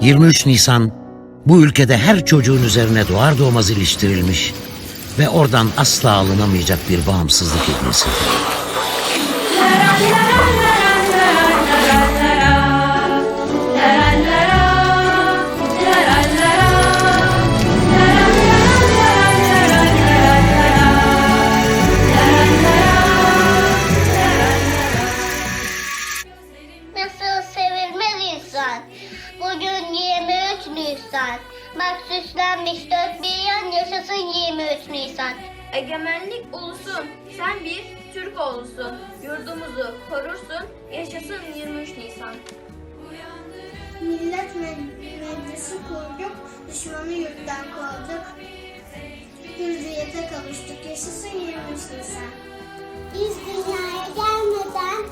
23 Nisan bu ülkede her çocuğun üzerine doğar doğmaz iliştirilmiş ve oradan asla alınamayacak bir bağımsızlık hediyesidir. Süslenmiş dört bir yan yaşasın 23 Nisan. Egemenlik ulusun, sen bir Türk oğlusun. Yurdumuzu korursun, yaşasın 23 Nisan. Millet meclisi kurduk, düşmanı yurttan kovduk. Hürriyete kavuştuk, yaşasın 23 Nisan. Biz dünyaya gelmeden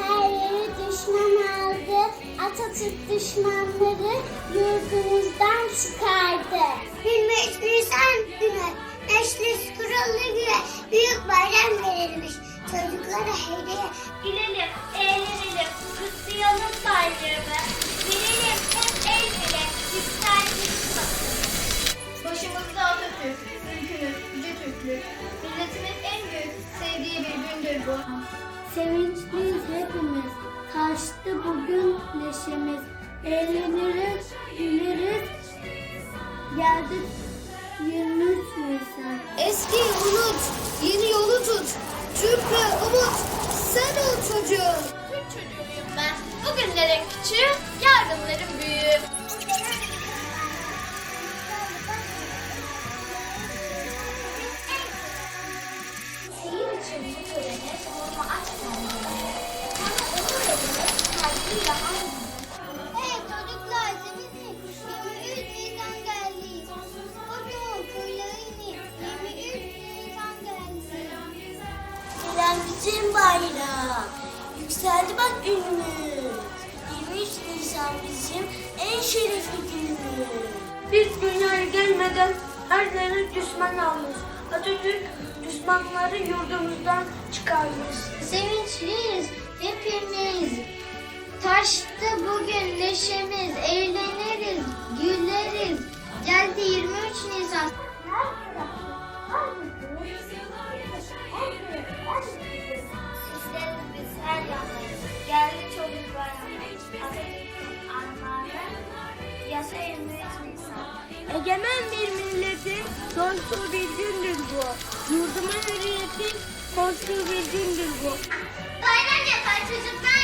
her yeri düşman aldı. Atatürk düşmanları yurdumuzdan çıkardı. 23 Nisan günü meclis kuruldu güne büyük bayram verilmiş. Çocuklara hediye. Gülelim, eğlenelim, kutlayalım bayrağımı. Bilelim hep el bile, yükseltiriz Başımızda Atatürk, ülkümüz, yüce Türklük. Milletimin en büyük sevdiği bir gündür bu. Sevinçliyiz hepimiz. Taştı bugün neşemiz. Eğleniriz. Geldik 23 Nisan. Eski unut, yeni yolu tut. Ve umut, sen ol çocuğum. Türk çocuğuyum ben. Bugünlerin küçüğü, yarınların büyüğü. Yükseldi bak ünümüz. 23 Nisan bizim en şerefli günümüz. Biz dünyaya gelmeden her yeri düşman almış. Atatürk düşmanları yurdumuzdan çıkarmış. Sevinçliyiz hepimiz. Taştı bugün neşemiz, eğleniriz, güleriz. Geldi 23 Nisan. Sizlerin Egemen bir milletin sonsuz bir gündür bu. Yurdumun hürriyetin sonsuz bir gündür bu. Bayram yapar çocuklar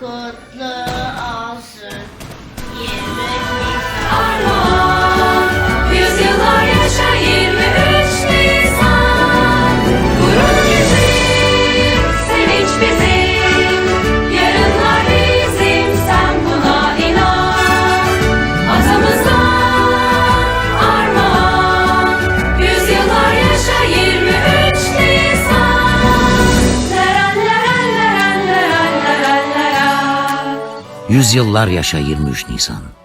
Nisan Yüzyıllar yaşa 23 Nisan.